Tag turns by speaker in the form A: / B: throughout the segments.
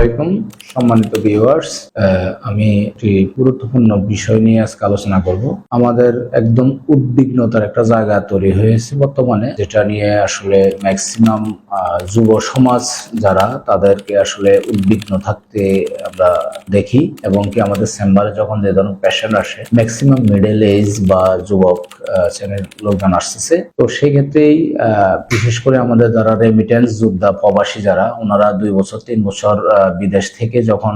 A: আলাইকুম সম্মানিত ভিউয়ার্স আমি একটি গুরুত্বপূর্ণ বিষয় নিয়ে আজকে আলোচনা করব। আমাদের একদম উদ্বিগ্নতার একটা জায়গা তৈরি হয়েছে বর্তমানে যেটা নিয়ে আসলে ম্যাক্সিমাম যুব সমাজ যারা তাদেরকে আসলে উদ্বিগ্ন থাকতে আমরা দেখি এবং কি আমাদের চেম্বারে যখন যে ধরনের পেশেন্ট আসে ম্যাক্সিমাম মিডল এজ বা যুবক শ্রেণির লোকজন আসতেছে। তো সেই ক্ষেত্রেই আহ, বিশেষ করে আমাদের যারা রেমিটেন্স যোদ্ধা প্রবাসী যারা ওনারা দুই বছর তিন বছর বিদেশ থেকে যখন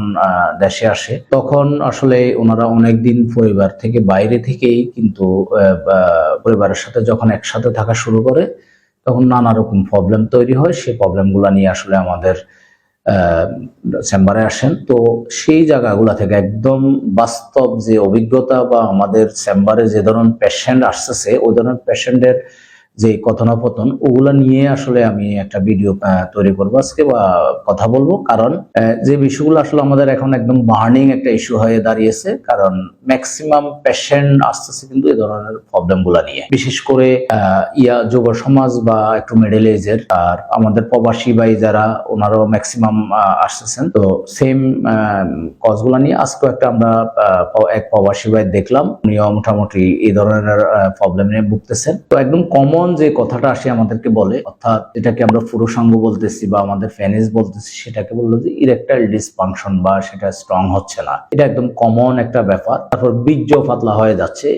A: দেশে আসে, তখন আসলে ওনারা অনেকদিন পরিবার থেকে বাইরে থেকেই কিন্তু পরিবারের সাথে যখন একসাথে থাকা শুরু করে, তখন নানা রকম প্রবলেম তৈরি হয়। সেই প্রবলেমগুলো নিয়ে আসলে আমাদের চেম্বারে আসেন। তো সেই জায়গাগুলো থেকে একদম বাস্তব যে অভিজ্ঞতা বা আমাদের চেম্বারে যে ধরনের পেশেন্ট আসতেছে, ওই ধরনের পেশেন্টের যে কথোপকথন ওগুলা নিয়ে আসলে আমি একটা ভিডিও তৈরি করব। আজকে বা কথা বলব। কারণ যে বিষয়গুলো আসলে আমাদের এখন একদম বার্নিং একটা ইস্যু হয়ে দাঁড়িয়েছে, কারণ ম্যাক্সিমাম পেশেন্ট আসতেছে কিন্তু এই ধরনের প্রবলেমগুলা নিয়ে। বিশেষ করে ইয়া যুব সমাজ বা একটু মিডল এজের আর আমাদের প্রবাসী ভাই যারা, ওনারাও ম্যাক্সিমাম আসতেছেন। তো সেম কজগুলা নিয়ে আজকে একটা আমরা এক প্রবাসী ভাই দেখলাম। উনিও মোটামুটি এই ধরনের প্রবলেম নিয়ে ভুগতেছেন। তো একদম কমন যে কথাটা আসে আমাদেরকে বলে, অর্থাৎ এটাকে আমরা পুরুষাঙ্গ বলতেছি বা আমাদের ফ্যানিস বলতেছি, সেটাকে বলল যে ইরেকটাইল ডিসফাংশন বা সেটা স্ট্রং হচ্ছে না। এটা একদম কমন একটা ব্যাপার। তারপর বীর্য পাতলা হয়ে যাচ্ছে।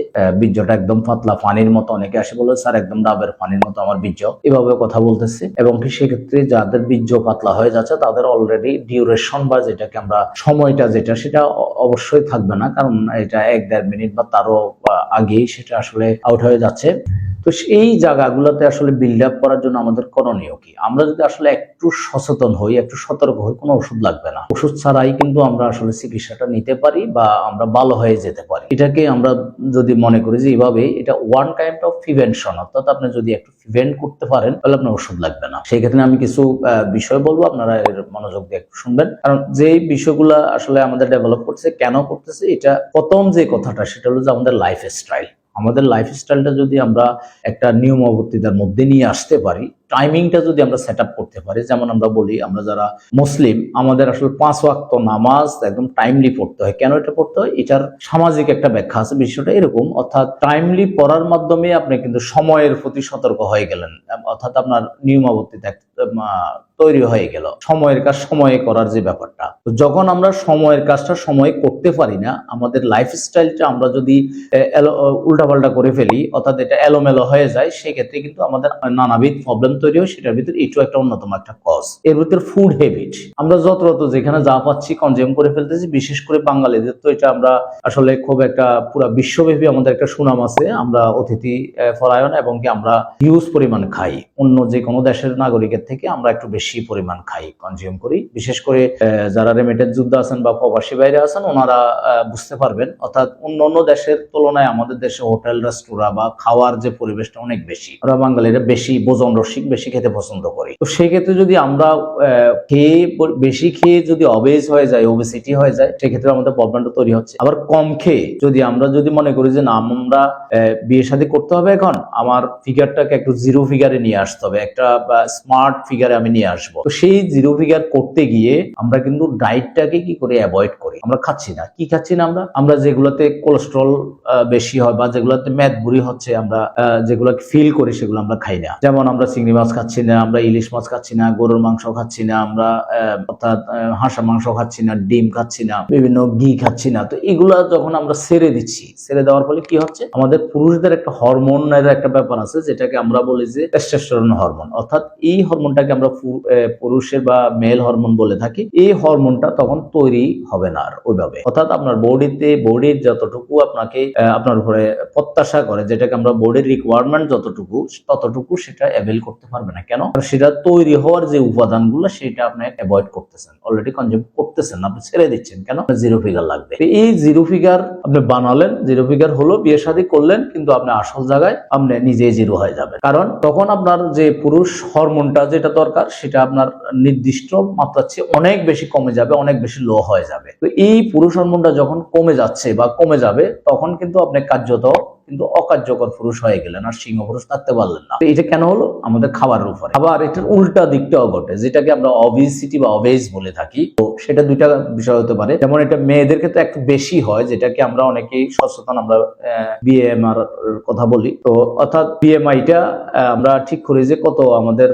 A: বীর্যটা একদম পাতলা পানির মতো। অনেকে আসে বলে, স্যার, একদম ডাবের পানির মতো আমার বীর্য। এভাবে কথা বলতেছে। এবং কি সেক্ষেত্রে যাদের বীর্য পাতলা হয়ে যাচ্ছে, তাদের অলরেডি ডিউরেশন বা যেটাকে আমরা সময়টা যেটা, সেটা অবশ্যই থাকবে না। কারণ এটা এক দেড় মিনিট বা তারও আগেই সেটা আসলে আউট হয়ে যাচ্ছে। তো সেই জায়গাগুলোতে আসলে বিল্ড আপ করার জন্য আমাদের করণীয় কি? আমরা যদি আসলে একটু সচেতন হই, একটু সতর্ক হই, কোনো ওষুধ লাগবে না। ওষুধ ছাড়াই কিন্তু আমরা আসলে চিকিৎসাটা নিতে পারি বা আমরা ভালো হয়ে যেতে পারি। এটাকে আমরা যদি মনে করি যে এইভাবে এটা ওয়ান কাইন্ড অফ প্রিভেনশন অর্থাৎ আপনি যদি একটু প্রিভেন্ট করতে পারেন, তাহলে আপনার ওষুধ লাগবে না। সেই ক্ষেত্রে আমি কিছু বিষয় বলব, আপনারা এর মনোযোগ দিয়ে একটু শুনবেন। কারণ যে বিষয়গুলো আসলে আমাদের ডেভেলপ করছে কেন করতেছে, এটা প্রথম যে কথাটা, সেটা হলো যে আমাদের লাইফ স্টাইল আমাদের লাইফ স্টাইলটা যদি আমরা একটা নিয়মাবর্তিতার মধ্যে নিয়ে আসতে পারি টাইমিংটা যদি আমরা সেট করতে পারি, যেমন আমরা বলি, আমরা যারা মুসলিম, আমাদের আসলে পাঁচ ওয়াক্ত নামাজ একদম টাইমলি পড়তে হয়। কেন এটা পড়তে হয়? এটার সামাজিক একটা ব্যাখ্যা আছে, বিষয়টা এরকম। অর্থাৎ টাইমলি পড়ার মাধ্যমে আপনি কিন্তু সময়ের প্রতি সতর্ক হয়ে গেলেন। অর্থাৎ আপনার নিয়মাবর্তিতা তৈরি হয়ে গেল। সময়ের কাজ সময়ে করার যে ব্যাপারটা। যখন আমরা সময়ের কাজটা সময়ে করতে পারি না, আমাদের লাইফ স্টাইলটা আমরা যদি উল্টাপাল্টা করে ফেলি, অর্থাৎ এটা এলোমেলো হয়ে যায়, সেক্ষেত্রে কিন্তু আমাদের নানাবিধ প্রবলেম তৈরি হয়, সেটার ভিতরে এটাও একটা অন্যতম একটা কজ এর ভিতরে ফুড হ্যাবিট আমরা যত যত যেখানে যা পাচ্ছি কনজিউম করে ফেলতেছি, বিশেষ করে বাঙালিদের তো এটা আমরা আসলে খুব একটা পুরো বিশ্বব্যাপী আমাদের একটা সুনাম আছে। আমরা অতিথি পরায়ণ এবং কি আমরা হিউজ পরিমাণ খাই। অন্য যে কোনো দেশের নাগরিকের থেকে আমরা একটু বেশি পরিমাণ খাই কনজিউম করি। বিশেষ করে যারা রেমিটেড যুদ্ধ আছেন বা প্রবাসী বাইরে আছেন, ওনারা বুঝতে পারবেন। অর্থাৎ অন্য অন্য দেশের তুলনায় আমাদের দেশে হোটেল রেস্টুরা বা খাওয়ার যে পরিবেশটা অনেক বেশি। আমরা বাঙালিরা বেশি ভোজন রসিক, বেশি খেতে পছন্দ করি। তো সেই ক্ষেত্রে যদি আমরা খেয়ে বেশি খেয়ে যদি অবেজ হয়ে যায় ওবেসিটি হয়ে যায়, সেক্ষেত্রে আমাদের প্রবলেমটা তৈরি হচ্ছে। আবার কম খেয়ে যদি আমরা যদি মনে করি যে, না, আমরা বিয়ে শাদী করতে হবে এখন, আমার ফিগারটাকে একটু জিরো ফিগারে নিয়ে আসতে হবে। একটা স্মার্ট ফিগারে আমি নিয়ে আসব। তো সেই জিরো ফিগার করতে গিয়ে আমরা কিন্তু ডায়েটটাকে কি করে অ্যাভয়েড করি? আমরা খাচ্ছি না। কি খাচ্ছি না আমরা? আমরা যেগুলোতে কোলেস্ট্রল বেশি হয় বা যেগুলোতে মেদ বুড়ি হচ্ছে আমরা যেগুলো ফিল করি সেগুলো আমরা খাই না। যেমন আমরা চিংড়ি মাছ খাচ্ছি না, আমরা ইলিশ মাছ খাচ্ছি না, গরুর মাংস খাচ্ছি না, আমরা অর্থাৎ হাঁসা মাংস খাচ্ছি না, ডিম খাচ্ছি না, বিভিন্ন ঘি খাচ্ছি না। তো এগুলা যখন আমরা সেরে দিচ্ছি সেরে দেওয়ার ফলে কি হচ্ছে? আমাদের পুরুষদের একটা হরমোনের একটা ব্যাপার আছে যেটাকে আমরা বলি যে টেস্টোস্টেরন হরমোন অর্থাৎ এই হরমোনটাকে আমরা পুরুষের বা মেল হরমোন বলে থাকি, এই হরমোনটা তখন তৈরি হবে না আর ওইভাবে। অর্থাৎ আপনার বডিতে বডির যতটুকু আপনাকে আপনার উপরে প্রত্যাশা করে, যেটাকে আমরা বডির রিকোয়ারমেন্ট যতটুকু, ততটুকু সেটা অ্যাভেল করতে পারবে না। কেন? সেটা তৈরি হওয়ার যে উপাদানগুলো, সেটা আপনি অ্যাভয়েড করতেছেন। অলরেডি কনজিউম করতেছেন, আপনি ছেড়ে দিচ্ছেন। কেন? জিরো ফিগার লাগবে। এই জিরো ফিগার আপনি বানালেন জিরো ফিগার হলো বিয়ে শাদী করলেন, কিন্তু আপনি আসল জায়গায় আপনি নিজেই জিরো হয়ে যাবেন। কারণ তখন আপনার যে পুরুষ হরমোনটা যেটা দরকার, সেটা আপনার নির্দিষ্ট মাত্রার চেয়ে অনেক বেশি কমে যাবে, অনেক বেশি লো হয়ে যাবে। তো এই পুরুষ হরমোনটা যখন কমে যাচ্ছে বা কমে যাবে, তখন কিন্তু আপনি কার্যত কিন্তু অকার্যকর পুরুষ হয়ে গেলেন আর সিংহ পুরুষ থাকতে পারলেন না। এটা কেন হলো? আমাদের খাবারের উপরে। আবার এটার উল্টা দিকটাও ঘটে, যেটাকে আমরা অবিসিটি বা অবেজ বলে থাকি। তো সেটা দুইটা বিষয় হতে পারে। যেমন এটা মেয়েদের ক্ষেত্রে একটু বেশি হয়, যেটাকে আমরা অনেকেই সচেতন আমরা বিএমআর কথা বলি। তো অর্থাৎ বিএমআইটা আমরা ঠিক করি যে কত আমাদের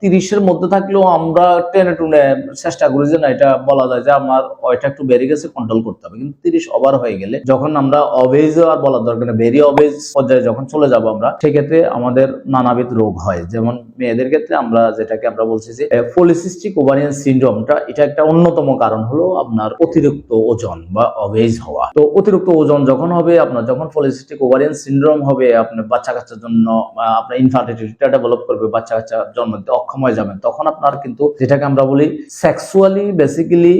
A: তিরিশের মধ্যে থাকলেও আমরা টেনে টুনে চেষ্টা করি যে না, এটা বলা যায় যে আমার ওইটা একটু বেড়ে গেছে কন্ট্রোল করতে হবে। কিন্তু তিরিশ ওভার হয়ে গেলে যখন আমরা অবেজ আর বলার দরকার নেই ভেরি অবেজ পর্যায়ে যখন চলে যাব আমরা, সেক্ষেত্রে আমাদের নানাবিধ রোগ হয়। যেমন মেয়েদের ক্ষেত্রে আমরা যেটাকে আমরা বলছি যে পলিসিস্টিক ওভারিয়ান সিন্ড্রোমটা এটা একটা অন্যতম কারণ হলো আপনার অতিরিক্ত ওজন বা অভেজ হওয়া। তো অতিরিক্ত ওজন যখন হবে, আপনার যখন পলিসিস্টিক ওভারিয়ান সিন্ড্রোম হবে, আপনার বাচ্চা কাচ্চার জন্য আপনার ইনফার্টিলিটিটা ডেভেলপ করবে, বাচ্চা কাচ্চা জন্ম দিতে অক্ষম হয়ে যাবেন তখন আপনার কিন্তু যেটাকে আমরা বলি সেক্সুয়ালি বেসিক্যালি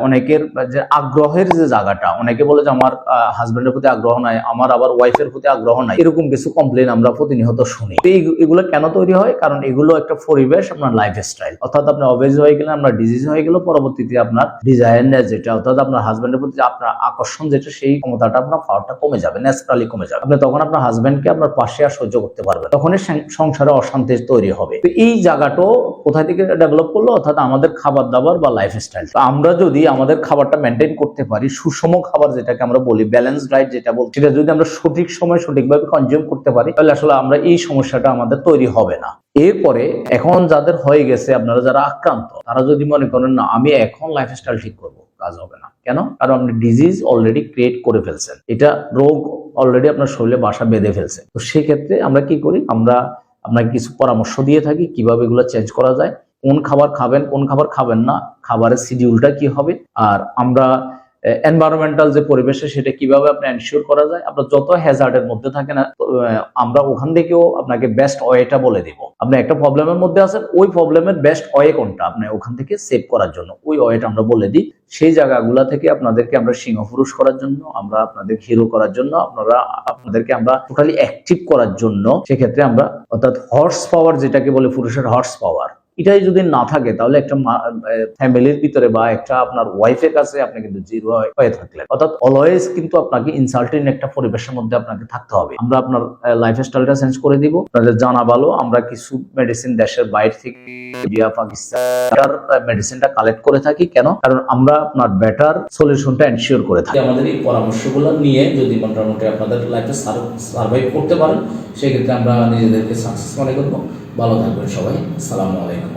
A: অনেকের যে আগ্রহের যে জায়গাটা, অনেকে বলে যে আমার হাজবেন্ডের প্রতি আগ্রহ নাই, আমার আবার ওয়াইফের প্রতি আগ্রহ নাই, এরকম কিছু কমপ্লেন আমরা প্রতিনিয়ত শুনি। এগুলো কেন তৈরি হয়? কারণ এগুলো একটা পরিবেশ, আপনার লাইফ স্টাইল অর্থাৎ আপনি অবেজ হয়ে গেলেন আপনার ডিজিজ হয়ে গেল পরবর্তীতে আপনার ডিজাইন যেটা, অর্থাৎ আপনার হাজবেন্ডের প্রতি আপনার আকর্ষণ যেটা, সেই ক্ষমতাটা আপনার পাওয়ারটা কমে যাবে ন্যাচারালি কমে যাবে। আপনি তখন আপনার হাজবেন্ডকে আপনার পাশে আর সহ্য করতে পারবেন তখনই সং- সংসারে অশান্তি তৈরি হবে। এই জায়গাটাও কোথা থেকে ডেভেলপ করল? অর্থাৎ আমাদের খাবার দাবার বা লাইফ স্টাইল আমরা যদি আমাদের খাবারটা মেনটেন করতে পারি, সুষম খাবার যেটাকে আমরা বলি ব্যালেন্স ডায়েট যেটা বলছি, সেটা যদি আমরা সঠিক সময় সঠিকভাবে কনজিউম করতে পারি, তাহলে আসলে আমরা এই সমস্যাটা আমাদের তৈরি হবে না। এরপরে এখন যাদের হয়ে গেছে, আপনারা যারা আক্রান্ত, তারা যদি মনে করেন, না, আমি এখন লাইফস্টাইল ঠিক করব, কাজ হবে না। কেন? কারণ আপনি ডিজিজ অলরেডি ক্রিয়েট করে ফেলছেন। এটা রোগ অলরেডি আপনার শরীরে বাসা বেঁধে ফেলছে। তো সেক্ষেত্রে আমরা কি করি? আমরা আপনাকে কিছু পরামর্শ দিয়ে থাকি, কীভাবে এগুলো চেঞ্জ করা যায়, কোন খাবার খাবেন, কোন খাবার খাবেন না, খাবারের শিডিউলটা কি হবে, আর আমরা এনভায়রনমেন্টাল যে পরিবেশে সেটা কীভাবে আপনি এনশিওর করা যায়? আপনার যত হ্যাজার্ডের মধ্যে থাকে না আমরা ওখান থেকেও আপনাকে বেস্ট ওয়েটা বলে দিব। আপনি একটা প্রবলেমের মধ্যে আছেন, ওই প্রবলেমের বেস্ট ওয়ে কোনটা? আপনি ওখান থেকে সেভ করার জন্য। ওই ওয়েটা আমরা বলে দিই। সেই জায়গাগুলা থেকে আপনাদেরকে আমরা সিংহ পুরুষ করার জন্য, আমরা আপনাদের হিরো করার জন্য, আপনারা, আপনাদেরকে আমরা টোটালি অ্যাক্টিভ করার জন্য, সেক্ষেত্রে আমরা অর্থাৎ হর্স পাওয়ার যেটাকে বলে পুরুষের হর্স পাওয়ার এটাই যদি না থাকে, তাহলে একটা ফ্যামিলির ভিতরে বা একটা আপনার ওয়াইফের কাছে আপনি কিন্তু জিরো হয়ে থাকলেন। অর্থাৎ অলওয়েজ কিন্তু আপনাকে ইনসাল্টিং একটা পরিবেশের মধ্যে আপনাকে থাকতে হবে। আমরা আপনার লাইফ স্টাইলটা চেঞ্জ করে দিব। আপনাদের জানা ভালো, আমরা কিছু মেডিসিন দেশের বাইরে থেকে ইন্ডিয়া পাকিস্তান মেডিসিনটা কালেক্ট করে থাকি। কেন? কারণ আমরা আপনার বেটার সলিউশনটা এনশিওর করে থাকি। আমাদের এই পরামর্শগুলো নিয়ে যদি মোটামুটি আপনাদের লাইফে সার্ভাইভ করতে পারেন, সেক্ষেত্রে আমরা নিজেদেরকে সাকসেস মনে করব। ভালো থাকবেন সবাই। সালামু আলাইকুম।